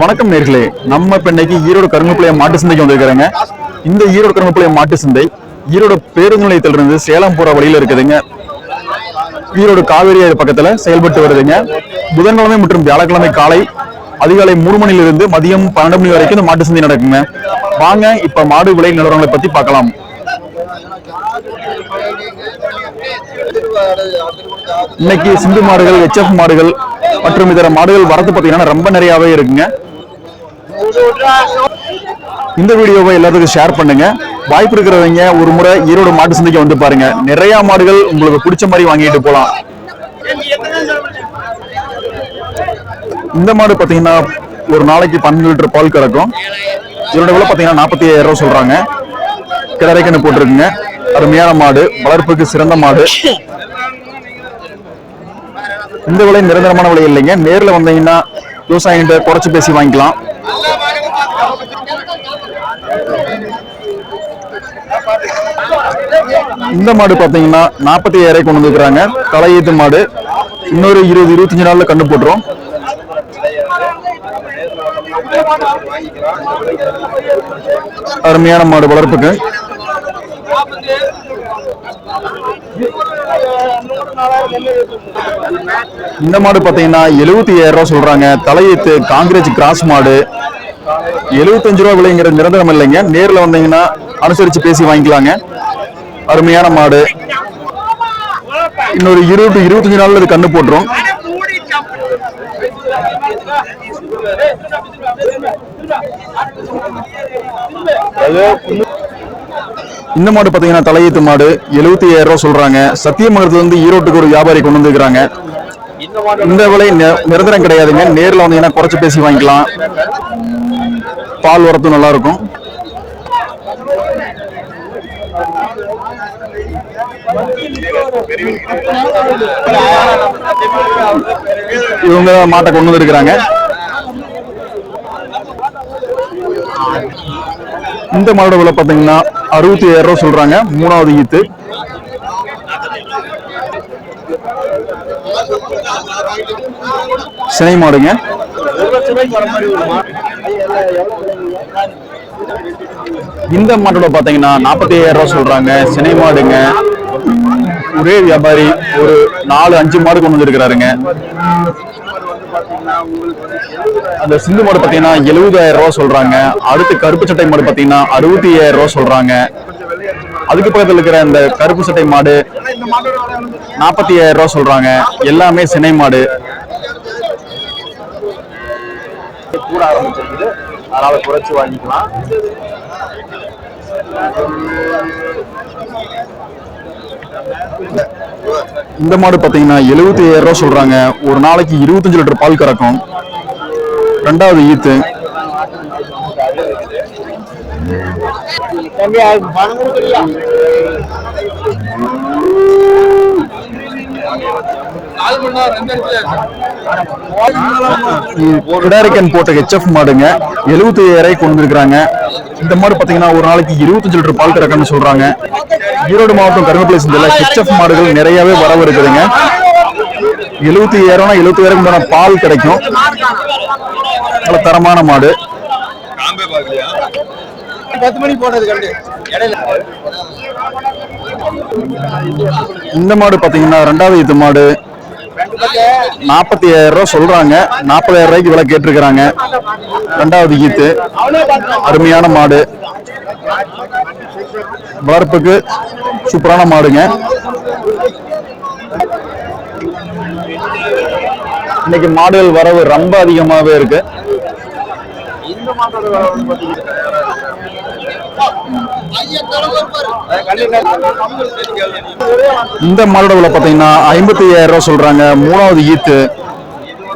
வணக்கம் நேர்களே. நம்ம இப்ப இன்னைக்கு ஈரோடு கருங்கப்பிள்ளைய மாட்டு சந்தைக்கு வந்திருக்கிறேங்க. இந்த ஈரோடு கருங்கப்பிள்ளைய மாட்டு சந்தை ஈரோடு பேருந்து நிலையத்திலிருந்து சேலம் போற வழியில இருக்குதுங்க. ஈரோடு காவேரி ஆறு பக்கத்துல செயல்பட்டு வருதுங்க. புதன்கிழமை மற்றும் வியாழக்கிழமை காலை அதிகாலை மூணு மணிலிருந்து மதியம் பன்னெண்டு மணி வரைக்கும் இந்த மாட்டு சந்தை நடக்குங்க. வாங்க இப்ப மாடு விலை நிலவரங்களை பத்தி பார்க்கலாம். இன்னைக்கு சிந்து மாடுகள் எச்எஃப் மாடுகள் மற்றும் இதர மாடுகள் வரத்து பார்த்தீங்கன்னா ரொம்ப நிறையாவே இருக்குங்க. இந்த வீடியோவை எல்லாத்துக்கும் ஷேர் பண்ணுங்க. வாய்ப்பு இருக்கிறவங்க ஒரு முறை ஈரோடு மாட்டு சந்தைக்கு வந்து பாருங்க. நிறைய மாடுகள் உங்களுக்கு பிடிச்ச மாதிரி வாங்கிட்டு போலாம் இந்த மாடு பார்த்தீங்கன்னா ஒரு நாளைக்கு பன்னெண்டு லிட்டர் பால் கறக்கும். இதோட விலை பார்த்தீங்கன்னா நாற்பத்தி ஐயாயிரம் ரூபா சொல்றாங்க கிடரைக்கண்ணு போட்டிருக்குங்க. அருமையான மாடு வளர்ப்புக்கு சிறந்த மாடு. இந்த விலை நிரந்தரமான விலை இல்லைங்க. நேரில் வந்தீங்கன்னா விவசாயிகிட்ட குறைச்சி பேசி வாங்கிக்கலாம். இந்த மாடு பார்த்தீங்கன்னா நாற்பத்தி ஐயாயிரம் கொண்டு வந்துருக்குறாங்க. தலையீத்து மாடு. இன்னொரு இருபது இருபத்தஞ்சு நாளில் கண்டு போட்டுரும். அருமையான மாடு வளர்ப்புக்கு. இந்த மாடு பார்த்தீங்கன்னா எழுபத்தி ஐயாயிரம் ரூபா சொல்றாங்க. தலையீத்து காங்கிரஸ் கிராஸ் மாடு. எழுபத்தஞ்சு ரூபா விலைங்கிற நிரந்தரம் இல்லைங்க. நேரில் வந்தீங்கன்னா அனுசரிச்சு பேசி வாங்கிக்கலாங்க. அருமையான மாடு. இன்னொரு இருபது இருபத்தஞ்சு நாள்ல இது கண்ணு போட்டுரும். இந்த மாடு பார்த்தீங்கன்னா தலையீத்து மாடு. எழுபத்தி ஏழு ரூபா சொல்றாங்க. சத்தியமங்கலத்துல இருந்து ஈரோட்டுக்கு ஒரு வியாபாரி கொண்டு வந்துருக்காங்க இந்த விலை நி- நிரந்தரம் கிடையாதுங்க. நேரில் வந்தீங்கன்னா குறைச்சி பேசி வாங்கிக்கலாம். பால் வரத்தும் நல்லா இருக்கும் இவங்க மாட்டை கொண்டு வந்துருக்கிறாங்க. இந்த மாடோட விலை பார்த்தீங்கன்னா அறுபத்தி ஏழு ரூபா சொல்றாங்க. மூணாவது ஈத்து சினை மாடுங்க. இந்த மாட்டோட பாத்தீங்கன்னா நாற்பத்தி ஏழு ரூபா சொல்றாங்க. சினை மாடுங்க. ஒரே வியாபாரி ஒரு நாலு அஞ்சு மாடு கொண்டு வந்திருக்கிறாருங்க. அந்த சிந்து மாடு பாத்தீங்கன்னா எழுபதாயிரம் ரூபாய் சொல்றாங்க. அடுத்து கருப்பு சட்டை மாடு பாத்தீங்கன்னா அறுபத்தி ஐயாயிரம் ரூபாய் சொல்றாங்க அதுக்கு பக்கத்துல இருக்கிற இந்த கருப்பு சட்டை மாடு நாற்பத்தி ஐயாயிரம் ரூபாய் சொல்றாங்க. எல்லாமே சினை மாடு. கூட ஆரம்பிச்சிருக்குது. அதனால குறைச்சு வாங்கிக்கலாம். இந்த மாடு பார்த்தீங்கன்னா எழுபத்தி ஐயாயிரம் ரூபா சொல்றாங்க. ஒரு நாளைக்கு இருபத்தஞ்சு லிட்டர் பால் கறக்கும். ரெண்டாவது ஈத்து. கிடாரிக்கன் போட்ட ஹெச்எஃப் மாடுங்க. எழுபத்தி ஐயாயிரம் கொண்டு வந்திருக்கிறாங்க. இந்த மாடு பாத்தீங்கன்னா ஒரு நாளைக்கு இருபத்தஞ்சு லிட்டர் பால் கறக்குன்னு சொல்றாங்க. ஈரோடு மாவட்டம் கருங்கப்பிள்ளை சந்தையில ஹெச்எஃப் மாடுகள் நிறையவே வரவு இருக்குதுங்க. எழுபத்தி ஐயாயிரம்னா எழுபத்தி ஐயாயிரம் பால் கிடைக்கும். நல்ல தரமான மாடு. இந்த மாடு பாத்தீங்கன்னா ரெண்டாவது ஈத்து மாடு. நாற்பத்தி ஐயாயிரம் ரூபாய் சொல்றாங்க. நாற்பதாயிரம் ரூபாய்க்கு விலை கேட்டிருக்கிறாங்க. ரெண்டாவது ஈத்து. அருமையான மாடு. வளர்ப்புக்கு சூப்பரான மாடுங்க. இன்னைக்கு மாடுகள் வரவு ரொம்ப அதிகமாகவே இருக்கு. இந்த மாடோட விலை பார்த்தீங்கன்னா ஐம்பத்தி ஐயாயிரம் ரூபா சொல்றாங்க. மூணாவது ஈத்து.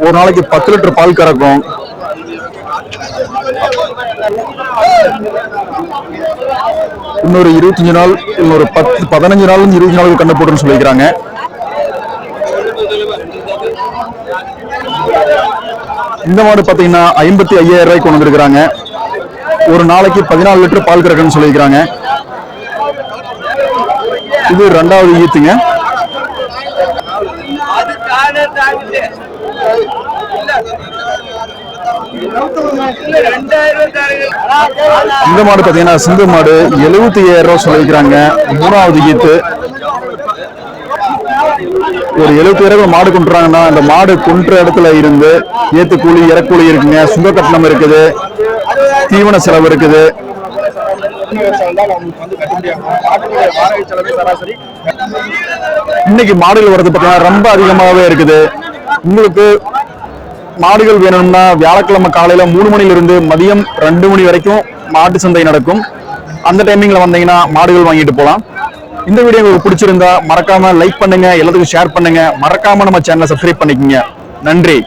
ஒரு நாளைக்கு பத்து லிட்டர் பால் கறக்கும். இன்னொரு இருபத்தஞ்சு நாள் இன்னொரு பத்து பதினஞ்சு நாள் இருபது நாளுக்கு கண்டு போட்டுன்னு சொல்லிக்கிறாங்க. இந்த மாடு பார்த்தீங்கன்னா ஐம்பத்தி ஐயாயிரம் ரூபாய்க்கு கொண்டு வந்திருக்கிறாங்க. ஒரு நாளைக்கு பதினாலு லிட்டர் பால் கறக்குன்னு சொல்லிக்கிறாங்க இது ரெண்டாவது ஈத்துங்க. இந்த மாடு பார்த்தீங்கன்னா சிந்து மாடு. எழுபத்தி ஐயாயிரம் ரூபா சொல்லியிருக்கிறாங்க. மூணாவது ஈத்து ஒரு எழுபத்தி ஐயாயிரம் மாடு கொண்டுறாங்கன்னா அந்த மாடு கொன்ற இடத்துல இருந்து ஏத்து கூலி இறக்கூலி இருக்குங்க. சுங்க கட்டணம் இருக்குது. தீவன செலவு இருக்குது. இன்னைக்கு மாடுகள் வரது பார்த்தீங்கன்னா ரொம்ப அதிகமாகவே இருக்குது. உங்களுக்கு மாடுகள் வேணும்னா வியாழக்கிழமை காலையில மூணு மணிலிருந்து மதியம் ரெண்டு மணி வரைக்கும் மாட்டு சந்தை நடக்கும். அந்த டைமிங்ல வந்தீங்கன்னா மாடுகள் வாங்கிட்டு போகலாம் இந்த வீடியோ உங்களுக்கு பிடிச்சிருந்தா மறக்காம லைக் பண்ணுங்க எல்லாத்துக்கும் ஷேர் பண்ணுங்க. மறக்காம நம்ம சேனலை சப்ஸ்கிரைப் பண்ணிக்கங்க. நன்றி.